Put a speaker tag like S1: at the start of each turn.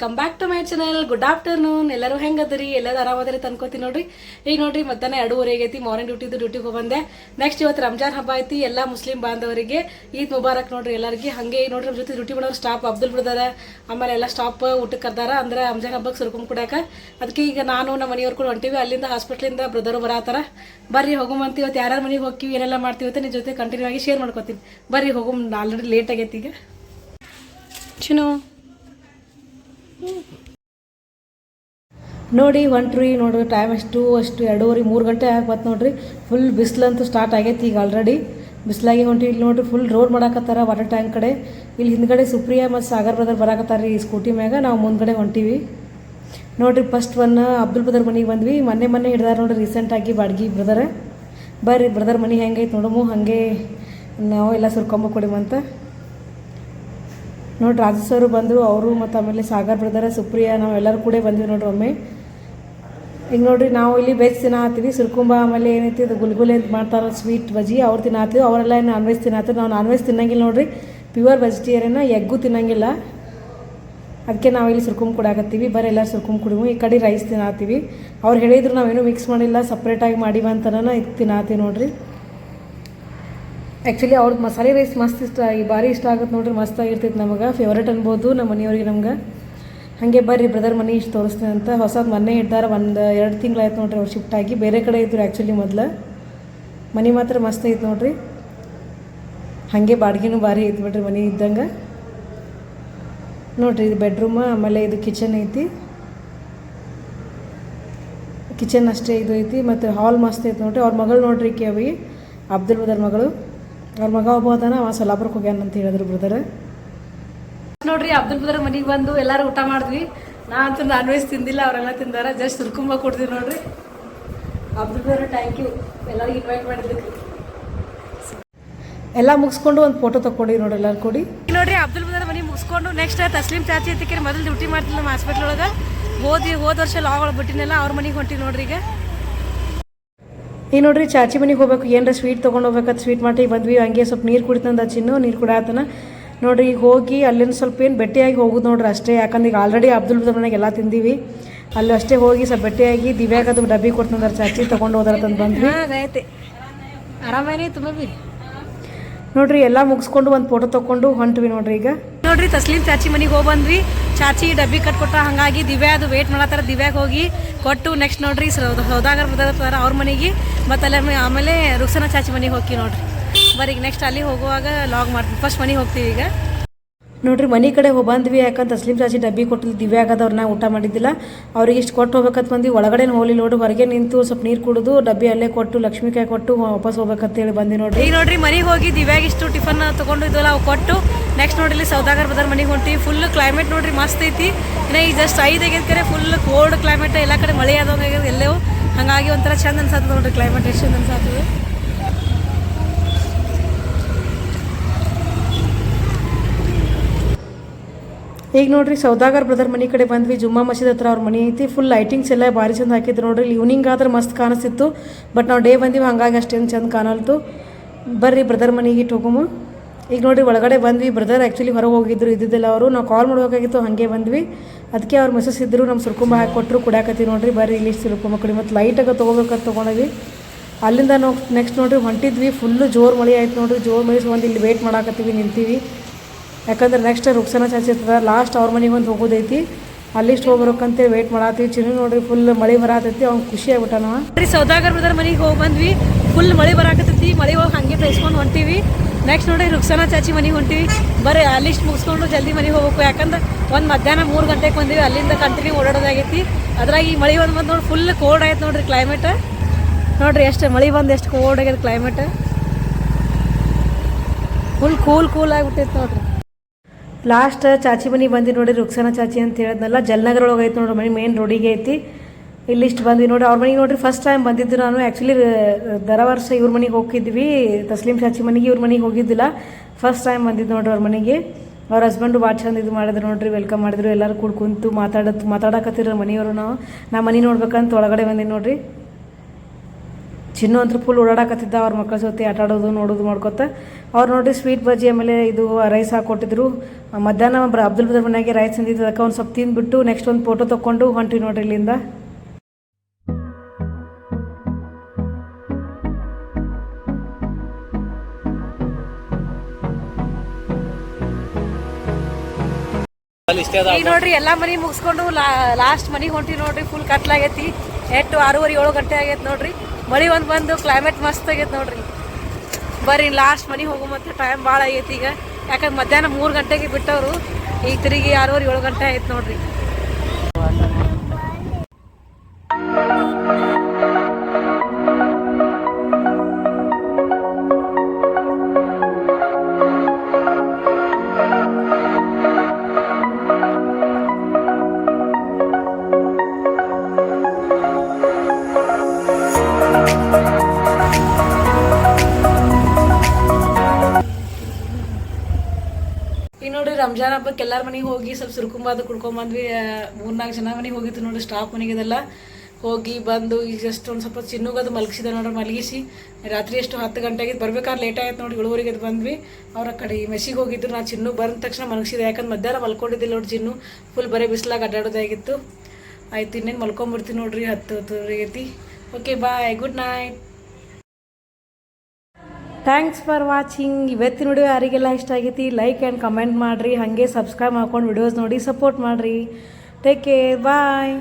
S1: Welcome back to my channel good afternoon ಎಲ್ಲರೂ ಹೆಂಗದ್ರಿ? ಎಲ್ಲರೂ ಆರಾಮದ್ರಿ ತನ್ಕೋತೀನಿ ನೋಡ್ರಿ. ಈಗ ನೋಡ್ರಿ ಮತ್ತೆ ಎರಡೂವರೆ ಆಗೈತಿ ಮಾರ್ನಿಂಗ್ ಡ್ಯೂಟಿದು ಡ್ಯೂಟಿಗೆ ಹೋಗ್ಬಂದೆ ನೆಕ್ಸ್ಟ್ ಇವತ್ತು ರಂಜಾನ್ ಹಬ್ಬ ಐತಿ. ಎಲ್ಲ ಮುಸ್ಲಿಂ ಬಾಂಧವರಿಗೆ ಈದ್ ಮುಬಾರಕ್ ನೋಡ್ರಿ ಎಲ್ಲರಿಗೆ. ಹಂಗೆ ನೋಡ್ರಿ ನಮ್ಮ ಜೊತೆ ಡ್ಯೂಟಿ ಮಾಡೋರು ಸ್ಟಾಪ್ ಅಬ್ದುಲ್ ಬಿಡ್ದಾರ. ಆಮೇಲೆ ಎಲ್ಲ ಸ್ಟಾಪ್ ಊಟಕ್ಕೆ ಕರ್ದಾರ. ಅಂದ್ರೆ ರಂಜಾನ್ ಹಬ್ಬಕ್ಕೆ ಸುರ್ಕೊಂಡ್ ಕುಡ್ಯಾಕ. ಅದಕ್ಕೆ ಈಗ ನಾನು ನಮ್ಮ ಮನೆಯವ್ರು ಕೂಡ ಹೊಂಟಿವಿ. ಅಲ್ಲಿಂದ ಹಾಸ್ಪಿಟ್ಲಿಂದ ಬ್ರದರು ಬರತ್ತಾರ ಬರ್ರಿ ಹೋಗುಮಂತ ಇವತ್ತು ಯಾರ್ಯಾರ ಮನೆಗೆ ಹೋಗ್ತೀವಿ, ಏನೆಲ್ಲ ಮಾಡ್ತೀವಿ ಅಂತ ನಿಮ್ಮ ಜೊತೆ ಕಂಟಿನ್ಯೂ ಆಗಿ ಶೇರ್ ಮಾಡ್ಕೊತೀನಿ. ಬರ್ರಿ ಹೋಗು ಆಲ್ರೆಡಿ ಲೇಟ್ ಆಗೈತಿ ಈಗ. ಚಿನು ನೋಡಿ ಹೊಂಟ್ರಿ ನೋಡ್ರಿ ಟೈಮ್ ಎಷ್ಟು ಅಷ್ಟು ಎರಡೂವರೆ, ಮೂರು ಗಂಟೆ ಆಗ್ಬತ್ತು ನೋಡ್ರಿ. ಫುಲ್ ಬಿಸಿಲಂತೂ ಸ್ಟಾರ್ಟ್ ಆಗೈತಿ ಈಗ ಆಲ್ರೆಡಿ ಬಿಸಿಲಾಗಿ ಹೊಂಟಿ ಇಲ್ಲಿ ನೋಡ್ರಿ ಫುಲ್ ರೋಡ್ ಮಾಡಾಕತ್ತಾರ ವಾಟರ್ ಟ್ಯಾಂಕ್ ಕಡೆ. ಇಲ್ಲಿ ಹಿಂದ್ಗಡೆ ಸುಪ್ರಿಯಾ ಮತ್ತು ಸಾಗರ್ ಬ್ರದರ್ ಬರಾಕತ್ತಾರ ಈ ಸ್ಕೂಟಿ ಮ್ಯಾಗ, ನಾವು ಮುಂದ್ಗಡೆ ಹೊಂಟೀವಿ. ನೋಡ್ರಿ ಫಸ್ಟ್ ಒನ್ ಅಬ್ದುಲ್ ಬ್ರದರ್ ಮನೆಗೆ ಬಂದ್ವಿ. ಮೊನ್ನೆ ಮೊನ್ನೆ ಹಿಡ್ದಾರ ನೋಡ್ರಿ ರೀಸೆಂಟಾಗಿ ಬಾಡ್ಗಿ ಬ್ರದರ್ ಬರ್ರಿ ಬ್ರದರ್ ಮನೆ ಹೆಂಗೈತೆ ನೋಡಮು, ಹಾಗೆ ನಾವು ಎಲ್ಲ ಸುರ್ಕೊಂಬ ಕೊಡಿಮಂತ ನೋಡಿ ರಾಜು ಸರ್ ಬಂದರು, ಅವರು ಮತ್ತು ಆಮೇಲೆ ಸಾಗರ್ ಬ್ರದರ, ಸುಪ್ರಿಯಾ, ನಾವು ಎಲ್ಲರೂ ಕೂಡ ಬಂದ್ವಿ ನೋಡ್ರಿ ಒಮ್ಮೆ. ಈಗ ನೋಡ್ರಿ ನಾವು ಇಲ್ಲಿ ವೆಜ್ ತಿನ್ನಾತೀವಿ ಸುರ್ಕುಂಬ ಆಮೇಲೆ ಏನೈತಿ ಅದು ಗುಲ್ಗುಲೆ ಅಂತ ಮಾಡ್ತಾರೆ ಸ್ವೀಟ್ ಬಜಿ ಅವ್ರು ತಿನ್ನತ್ತೀವಿ ಅವರೆಲ್ಲ ನಾನ್ ವೆಜ್ ತಿನ್ನತ್ತೀವಿ ನಾವು ನಾನ್ ವೆಜ್ ತಿನ್ನಂಗಿಲ್ಲ ನೋಡ್ರಿ ಪ್ಯೂರ್ ವೆಜಿಟೇರಿಯನ್ ಎಗ್ಗು ತಿನ್ನಂಗಿಲ್ಲ. ಅದಕ್ಕೆ ನಾವು ಇಲ್ಲಿ ಸುರ್ಕುಂಬ ಕೊಡಾಕತ್ತೀವಿ ಬರೀ ಎಲ್ಲ ಸುರ್ಕುಂಬ ಕುಡಿಮು, ಈ ಕಡೆ ರೈಸ್ ತಿನ್ನಾತೀವಿ. ಅವ್ರು ಹೇಳಿದ್ರು ನಾವೇನು ಮಿಕ್ಸ್ ಮಾಡಿಲ್ಲ ಸಪ್ರೇಟಾಗಿ ಮಾಡಿವಂತನ ಇದು ತಿನ್ನತ್ತೀವಿ ನೋಡ್ರಿ. ಆ್ಯಕ್ಚುಲಿ ಅವ್ರದ್ದು ಮಸಾಲೆ ರೈಸ್ ಮಸ್ತ್ ಇಷ್ಟ, ಈ ಭಾರಿ ಇಷ್ಟ ಆಗುತ್ತೆ ನೋಡ್ರಿ, ಮಸ್ತ್ ಆಗಿರ್ತೈತೆ ನಮಗೆ. ಫೇವ್ರೇಟ್ ಅನ್ಬೋದು ನಮ್ಮ ಮನೆಯವ್ರಿಗೆ ನಮ್ಗೆ. ಹಾಗೆ ಬರ್ರಿ ಬ್ರದರ್ ಮನೆ ಇಷ್ಟು ತೋರಿಸ್ತೀನಿ ಅಂತ. ಹೊಸದು ಮನೆ ಇಟ್ಟಾರ ಒಂದು ಎರಡು ತಿಂಗಳಾಯ್ತು ನೋಡ್ರಿ ಅವ್ರು ಶಿಫ್ಟ್ ಆಗಿ. ಬೇರೆ ಕಡೆ ಇದ್ರು ಆ್ಯಕ್ಚುಲಿ ಮೊದಲು. ಮನೆ ಮಾತ್ರ ಮಸ್ತ್ ಐತೆ ನೋಡ್ರಿ. ಹಾಗೆ ಬಾಡಿಗೆನೂ ಭಾರಿ ಐತೆ ಬಿಡ್ರಿ ಮನೆ ಇದ್ದಂಗೆ. ನೋಡ್ರಿ, ಇದು ಬೆಡ್ರೂಮ್ ಆಮೇಲೆ ಇದು ಕಿಚನ್ ಐತಿ. ಕಿಚನ್ ಅಷ್ಟೇ ಇದು ಐತಿ, ಮತ್ತು ಹಾಲ್ ಮಸ್ತ್ ಐತೆ ನೋಡ್ರಿ. ಅವ್ರ ಮಗಳು ನೋಡ್ರಿ ಅವಿ ಅಬ್ದುಲ್ ಬದರ್ ಮಗಳು. ಅವ್ರ ಮಗ ಒಬ್ಬ ಅದಾನ ಅವ ಸೊಲ್ಲಾಪುರಕ್ಕೆ ಹೋಗ್ಯಾನ ಅಂತ ಹೇಳಿದ್ರು ಬ್ರದರ್ ನೋಡ್ರಿ ಅಬ್ದುಲ್ ಬದರ್ ಮನೆಗೆ ಬಂದು ಎಲ್ಲರೂ ಊಟ ಮಾಡಿದ್ವಿ. ನಾ ಅಂತೂ ನಾನ್ ವೆಜ್ ತಿಂದಿಲ್ಲ ಅವರೆಲ್ಲ ತಿಂದಾರ. ಜಸ್ಟ್ ಸುರ್ಕುಂಬ ಕೊಡ್ತೀವಿ ನೋಡ್ರಿ. ಅಬ್ದುಲ್ ಬದರ್ ಥ್ಯಾಂಕ್ ಯು ಎಲ್ಲರಿಗೂ ಇನ್ವೈಟ್ ಮಾಡಿದ್ದಕ್ಕೆ. ಎಲ್ಲ ಮುಗಿಸ್ಕೊಂಡು ಒಂದು ಫೋಟೋ ತಕ್ಕೊಡಿ ನೋಡಿ ಎಲ್ಲರೂ ಕೊಡಿ. ನೋಡ್ರಿ ಅಬ್ದುಲ್ ಬದರ್ ಮನೆ ಮುಗಿಸ್ಕೊಂಡು ನೆಕ್ಸ್ಟ್ ತಸ್ಲಿಂ ಚಾಚಿ ಅದಕ್ಕೆ ಮೊದಲು ಡ್ಯೂಟಿ ಮಾಡ್ತಿಲ್ಲ ನಮ್ಮ ಹಾಸ್ಪಿಟ್ಲ್ ಒಳಗೆ ಹೋದಿ ಹೋದ ವರ್ಷ ಲಾಗ್ ಒಳಗೆ ಬಿಟ್ಟಿನೆಲ್ಲ ಅವ್ರ ಮನೆಗೆ ಹೊಂಟಿ ನೋಡ್ರಿ ಈಗ. ಈಗ ನೋಡ್ರಿ ಚಾಚಿ ಮನೆಗೆ ಹೋಗ್ಬೇಕು ಏನರ ಸ್ವೀಟ್ ತೊಗೊಂಡು ಹೋಗ್ಬೇಕಂತ ಸ್ವೀಟ್ ಮಾಡಿ ಬಂದ್ವಿ ಹಂಗೆ ಸ್ವಲ್ಪ ನೀರು ಕುಡಿತಂದ ಚಿನ್ನು ನೀರು ಕುಡಿಯತನ. ನೋಡ್ರಿ ಈಗ ಹೋಗಿ ಅಲ್ಲಿಂದ ಸ್ವಲ್ಪ ಏನು ಬೆಟ್ಟಿಯಾಗಿ ಹೋಗುದು ನೋಡ್ರಿ ಅಷ್ಟೇ ಯಾಕಂದ್ರೆ ಈಗ ಆಲ್ರೆಡಿ ಅಬ್ದುಲ್ ಮನೆಗೆ ಎಲ್ಲ ತಿಂದೀವಿ. ಅಲ್ಲಿ ಅಷ್ಟೇ ಹೋಗಿ ಸ್ವಲ್ಪ ಬೆಟ್ಟಿಯಾಗಿ ದಿವ್ಯಾಗ ಅದು ಡಬ್ಬಿ ಕೊಡ್ತಂದ್ರೆ ಚಾಚಿ ತೊಗೊಂಡು ಹೋದಾರ ಬಂದ್ವಿ.
S2: ತುಂಬ
S1: ನೋಡ್ರಿ ಎಲ್ಲ ಮುಗಿಸ್ಕೊಂಡು ಒಂದು ಫೋಟೋ ತಕೊಂಡು ಹೊಂಟ್ವಿ ನೋಡ್ರಿ ಈಗ. ನೋಡ್ರಿ ತಸ್ಲೀಮ್ ಚಾಚಿ ಮನೆಗೆ ಹೋಗಿ ಬಂದ್ವಿ. ಚಾಚಿ ಡಬ್ಬಿ ಕಟ್ಕೊಟ್ಟ ಹಾಗಾಗಿ ದಿವ್ಯಾ ಅದು ವೇಟ್ ಮಾಡತ್ತಾರ. ದಿವ್ಯಾಗ ಹೋಗಿ ಕೊಟ್ಟು ನೆಕ್ಸ್ಟ್ ನೋಡ್ರಿ ಸೌದ- ಸೌದಾಗರ್ ಬರ್ತಾರ ಅವ್ರ ಮನೆಗೆ. ಮತ್ತು ಅಲ್ಲಿ ಆಮೇಲೆ ರುಕ್ಸನ ಚಾಚಿ ಮನೆಗೆ ಹೋಗಿ ನೋಡ್ರಿ. ಬರೀಗ ನೆಕ್ಸ್ಟ್ ಅಲ್ಲಿ ಹೋಗುವಾಗ ಲಾಗ್ ಮಾಡ್ತೀವಿ. ಫಸ್ಟ್ ಮನೆಗೆ ಹೋಗ್ತೀವಿ ಈಗ. ನೋಡ್ರಿ ಮನೆ ಕಡೆ ಹೋಗಿ ಬಂದ್ವಿ. ಯಾಕಂತ ತಸ್ಲೀಂ ಚಾಚಿ ಡಬ್ಬಿ ಕೊಟ್ಟಿಲ್ಲ ದಿವ್ಯಾಗದವ್ರನ್ನ ಊಟ ಮಾಡಿದ್ದಿಲ್ಲ. ಅವ್ರಿಗೆ ಇಷ್ಟು ಕೊಟ್ಟು ಹೋಗ್ಬೇಕಂತ ಬಂದ್ವಿ. ಒಳಗಡೆ ಹೋಗ್ಲಿ ನೋಡು. ಹೊರಗೆ ನಿಂತು ಸ್ವಲ್ಪ ನೀರು ಕುಡಿದು ಡಬ್ಬಿ ಅಲ್ಲೇ ಕೊಟ್ಟು ಲಕ್ಷ್ಮೀಕಾಯಿ ಕೊಟ್ಟು ವಾಪಸ್ ಹೋಗ್ಬೇಕಂತೇಳಿ ಬಂದಿ ನೋಡ್ರಿ. ಈಗ ನೋಡ್ರಿ ಮನೆಗೆ ಹೋಗಿ ದಿವ್ಯಾಗ ಇಷ್ಟು ಟಿಫನ್ ತಗೊಂಡು ಅವು ಕೊಟ್ಟು ನೆಕ್ಸ್ಟ್ ನೋಡ್ರಿ ಇಲ್ಲಿ ಸೌದಾಗರ್ ಬದರ್ ಮನೆಗೆ ಹೊಂಟಿ. ಫುಲ್ ಕ್ಲೈಮೇಟ್ ನೋಡ್ರಿ ಮಸ್ತ್ ಐತಿ. ಇನ್ನ ಈಗ ಜಸ್ಟ್ ಐದು ಕರೆ ಫುಲ್ ಕೋಲ್ಡ್ ಕ್ಲೈಮೇಟ್ ಎಲ್ಲ ಕಡೆ ಮಳೆ ಆದಂಗೆ ಆಗ್ಯದ ಎಲ್ಲವೂ. ಹಾಗಾಗಿ ಒಂಥರ ಚಂದ ಅನ್ಸತ್ತದ ನೋಡ್ರಿ ಕ್ಲೈಮೇಟ್ ಎಷ್ಟು ಚಂದ ಅನ್ಸತ್ತದ ಈಗ ನೋಡ್ರಿ ಸೌದಾಗರ್ ಬ್ರದರ್ ಮನೆ ಕಡೆ ಬಂದ್ವಿ. ಜುಮ್ಮಾ ಮಸೀದ್ ಹತ್ರ ಅವ್ರ ಮನೆ ಐತಿ. ಫುಲ್ ಲೈಟಿಂಗ್ಸ್ ಎಲ್ಲ ಭಾರಿ ಚಂದ ಹಾಕಿದ್ರು ನೋಡ್ರಿ. ಇಲ್ಲಿ ಇವ್ನಿಂಗ್ ಆದ್ರೆ ಮಸ್ತ್ ಕಾಣಿಸ್ತಿತ್ತು. ಬಟ್ ನಾವು ಡೇ ಬಂದಿವಿ, ಹಂಗಾಗಿ ಅಷ್ಟೇನು ಚಂದ ಕಾಣಲ್ತು. ಬರ್ರಿ ಬ್ರದರ್ ಮನೆಗೆ ಇಟ್ಟು ಹೋಗಮು. ಈಗ ನೋಡಿ ಒಳಗಡೆ ಬಂದ್ವಿ ಬ್ರದರ್ ಆ್ಯಕ್ಚುಲಿ ಹೊರಗೆ ಹೋಗಿದ್ರು, ಇದ್ದಿದ್ದಿಲ್ಲ ಅವರು. ನಾವು ಕಾಲ್ ಮಾಡಬೇಕಾಗಿತ್ತು, ಹಾಗೆ ಬಂದ್ವಿ. ಅದಕ್ಕೆ ಅವ್ರು ಮೆಸೇಜ್ ಇದ್ದರು ನಮ್ಮ ಸುರ್ಕುಂಬ ಹಾಕಿ ಕೊಟ್ಟರು ಕುಡಿಯಾಕತ್ತೀವಿ ನೋಡಿರಿ. ಬರ್ರಿ ಇಲ್ಲಿ ಸುರ್ಕುಂಬ ಕಡಿ, ಮತ್ತು ಲೈಟಾಗ ತೊಗೋಬೇಕಂತ ತೊಗೊಂಡ್ವಿ. ಅಲ್ಲಿಂದ ನಾವು ನೆಕ್ಸ್ಟ್ ನೋಡಿರಿ ಹೊಂಟಿದ್ವಿ ಫುಲ್ಲು ಜೋರು ಮಳೆ ಆಯ್ತು ನೋಡ್ರಿ. ಜೋರು ಮಳೆ ಒಂದು ಇಲ್ಲಿ ವೇಟ್ ಮಾಡಾಕತ್ತೀವಿ, ನಿಂತೀವಿ. ಯಾಕಂದ್ರೆ ನೆಕ್ಸ್ಟ್ ರುಕ್ಸನ ಚಾನ್ಸ್ ಇರ್ತದೆ ಲಾಸ್ಟ್ ಅವ್ರ ಮನೆಗೆ ಒಂದು ಹೋಗೋದೈತಿ. ಅಲ್ಲಿಷ್ಟು ಹೋಗ್ಬೇಕಂತೇಳಿ ವೇಟ್ ಮಾಡಾತೀವಿ ಚಿನ್ನ ನೋಡ್ರಿ ಫುಲ್ ಮಳೆ ಬರಾತೈತಿ, ಅವ್ನು ಖುಷಿ ಆಗ್ಬಿಟ್ಟಾನ. ರೀ ಸೌದಾಗರ್ ಬ್ರದರ್ ಮನೆಗೆ ಹೋಗಿ ಬಂದ್ವಿ. ಫುಲ್ ಮಳೆ ಬರಾಕತ್ತೈತಿ, ಮಳೆ ಹೋಗಿ ಹಂಗೆ ತೈಸ್ಕೊಂಡು ಹೊಂಟೀವಿ. ನೆಕ್ಸ್ಟ್ ನೋಡಿ ರುಕ್ಸನ ಚಾಚಿ ಮನೆಗೆ ಹೊಂಟಿವಿ. ಬರೀ ಅಲ್ಲಿಷ್ಟು ಮುಗಿಸ್ಕೊಂಡು ಜಲ್ದಿ ಮನೆಗೆ ಹೋಗ್ಬೇಕು. ಯಾಕಂದ್ರೆ ಒಂದು ಮಧ್ಯಾಹ್ನ ಮೂರು ಗಂಟೆಗೆ ಬಂದೀವಿ. ಅಲ್ಲಿಂದ ಕಂಟಿನ್ಯೂ ಓಡಾಡೋದಾಗೈತಿ. ಅದ್ರಾಗ ಈ ಮಳೆ ಬಂದು ಬಂದು ನೋಡಿ ಫುಲ್ ಕೋಲ್ಡ್ ಆಯ್ತು ನೋಡ್ರಿ ಕ್ಲೈಮೇಟ್ ನೋಡ್ರಿ ಎಷ್ಟು ಮಳೆ ಬಂದು ಎಷ್ಟು ಕೋಲ್ಡ್ ಆಗ್ಯದ ಕ್ಲೈಮೇಟ್ ಫುಲ್ ಕೂಲ್ ಕೂಲ್ ಆಗಿಬಿಟ್ಟೈತೆ ನೋಡ್ರಿ. ಲಾಸ್ಟ್ ಚಾಚಿ ಮನೆ ಬಂದಿ ನೋಡಿ ರುಕ್ಸನ ಚಾಚಿ ಅಂತ ಹೇಳಿದ್ನಲ್ಲ ಜಲ್ನಗರ ಒಳಗೆ ಐತೆ ನೋಡ್ರಿ ಮನೆ ಮೇನ್ ರೋಡಿಗೆ ಐತಿ. ಇಲ್ಲಿಷ್ಟು ಬಂದ್ವಿ ನೋಡಿ ಅವ್ರ ಮನೆಗೆ ನೋಡ್ರಿ ಫಸ್ಟ್ ಟೈಮ್ ಬಂದಿದ್ದು ನಾನು. ಆ್ಯಕ್ಚುಲಿ ದರ ವರ್ಷ ಇವ್ರ ಮನೆಗೆ ಹೋಗಿದ್ವಿ ತಸ್ಲೀಂ ಚಾಚಿ ಮನೆಗೆ ಇವ್ರ ಮನೆಗೆ ಹೋಗಿದ್ದಿಲ್ಲ. ಫಸ್ಟ್ ಟೈಮ್ ಬಂದಿದ್ದು ನೋಡ್ರಿ ಅವ್ರ ಮನೆಗೆ. ಅವ್ರ ಹಸ್ಬೆಂಡು ಭಾಳ ಚಂದ ಇದು ಮಾಡಿದ್ರು ನೋಡ್ರಿ ವೆಲ್ಕಮ್ ಮಾಡಿದ್ರು. ಎಲ್ಲರೂ ಕೂಡ ಕುಂತು ಮಾತಾಡತ್ ಮಾತಾಡಕತ್ತಿರ ಮನೆಯವರು ನಾವು. ನಾ ಮನೆ ನೋಡ್ಬೇಕಂತ ಒಳಗಡೆ ಬಂದೀನಿ ನೋಡ್ರಿ. ಚಿನ್ನು ಅಂತೂ ಫುಲ್ ಓಡಾಡಕತ್ತಿದ್ದ ಅವ್ರ ಮಕ್ಕಳ ಜೊತೆ ಆಟ ಆಡೋದು, ನೋಡೋದು ಮಾಡ್ಕೊತ. ಅವ್ರು ನೋಡ್ರಿ ಸ್ವೀಟ್ ಬಜ್ಜಿ ಆಮೇಲೆ ಇದು ರೈಸ್ ಹಾಕೊಟ್ಟಿದ್ರು. ಮಧ್ಯಾಹ್ನ ಅಬ್ದುಲ್ ಬದರ್ ಮನೆಯಾಗೆ ರೈಸ್ ತಂದಿದ್ದು ಅದಕ್ಕೆ ಒಂದು ಸ್ವಲ್ಪ ತಿಂದ್ಬಿಟ್ಟು ನೆಕ್ಸ್ಟ್ ಒಂದು ಫೋಟೋ ತೊಗೊಂಡು ಹೊಂಟಿವಿ ನೋಡ್ರಿ ಇಲ್ಲಿಂದ. ಈಗ ನೋಡ್ರಿ. ಎಲ್ಲಾ ಮನಿ ಮುಗಿಸ್ಕೊಂಡು ಲಾಸ್ಟ್ ಮನಿ ಹೊಂಟಿ ನೋಡ್ರಿ ಫುಲ್ ಕತ್ಲಾಗೈತಿ ಎಟ್ಟು ಆರೂವರೆ ಏಳು ಗಂಟೆ ಆಗೈತೆ ನೋಡ್ರಿ. ಮಳಿ ಒಂದು ಬಂದು ಕ್ಲೈಮೇಟ್ ಮಸ್ತ್ ಆಗೈತೆ ನೋಡ್ರಿ. ಬರ್ರಿ ಲಾಸ್ಟ್ ಮನಿ ಹೋಗೋ ಮತ್ತೆ ಟೈಮ್ ಭಾಳ ಆಗೈತಿ ಈಗ. ಯಾಕಂದ್ರೆ ಮಧ್ಯಾಹ್ನ ಮೂರು ಗಂಟೆಗೆ ಬಿಟ್ಟವರು. ಈಗ ತಿರುಗಿ ಆರೂವರೆ ಏಳು ಗಂಟೆ ಆಯ್ತು ನೋಡ್ರಿ. ರಂಜಾನ್ ಹಬ್ಬಕ್ಕೆ ಎಲ್ಲಾರ ಮನೆಗೆ ಹೋಗಿ ಸ್ವಲ್ಪ ಸುರ್ಕುಂಬಾದು ಕುಡ್ಕೊಂಬಂದ್ವಿ ಮೂರ್ನಾಲ್ಕು ಜನ ಮನೆಗೆ ಹೋಗಿತ್ತು ನೋಡಿ ಸ್ಟಾಫ್ ಮನೆಗೆದೆಲ್ಲ ಹೋಗಿ ಬಂದು ಈಗ ಜಸ್ಟ್ ಒಂದು ಸ್ವಲ್ಪ ಚಿನ್ನುಗದು ಮಲಗಿಸಿದೆ ನೋಡ್ರಿ, ಮಲಗಿಸಿ. ರಾತ್ರಿ ಎಷ್ಟು ಹತ್ತು ಗಂಟೆಗೆ ಬರ್ಬೇಕಾದ್ರೆ ಲೇಟ್ ಆಯ್ತು ನೋಡಿ ಇಳುವರಿಗೆ ಬಂದ್ವಿ. ಅವ್ರ ಕಡೆ ಮೆಸಿಗೆ ಹೋಗಿದ್ರು, ನಾ ಚಿನ್ನು ಬಂದ ತಕ್ಷಣ ಮಲಗಿಸಿದೆ. ಯಾಕಂದ್ರೆ ಮಧ್ಯಾಹ್ನ ಮಲ್ಕೊಂಡಿದ್ದಿಲ್ಲ ನೋಡಿ ಚಿನ್ನು. ಫುಲ್ ಬರೀ ಬಿಸಿಲಾಗ ಅಡ್ಡಾಡೋದಾಗಿತ್ತು. ಆಯ್ತು ಇನ್ನೇನು ಮಲ್ಕೊಂಬಿಡ್ತೀನಿ ನೋಡ್ರಿ, ಹತ್ತು ಹತ್ತುವರೆಗೆ ಐತಿ okay bye good night thanks for watching ಇವತ್ತಿನ ವಿಡಿಯೋ ಯಾರಿಗೆಲ್ಲ ಇಷ್ಟ ಆಗೈತಿ ಲೈಕ್ ಆ್ಯಂಡ್ ಕಮೆಂಟ್ ಮಾಡಿರಿ. ಹಾಗೆ ಸಬ್ಸ್ಕ್ರೈಬ್ ಮಾಡ್ಕೊಂಡು ವಿಡಿಯೋಸ್ ನೋಡಿ ಸಪೋರ್ಟ್ ಮಾಡಿರಿ. Take care bye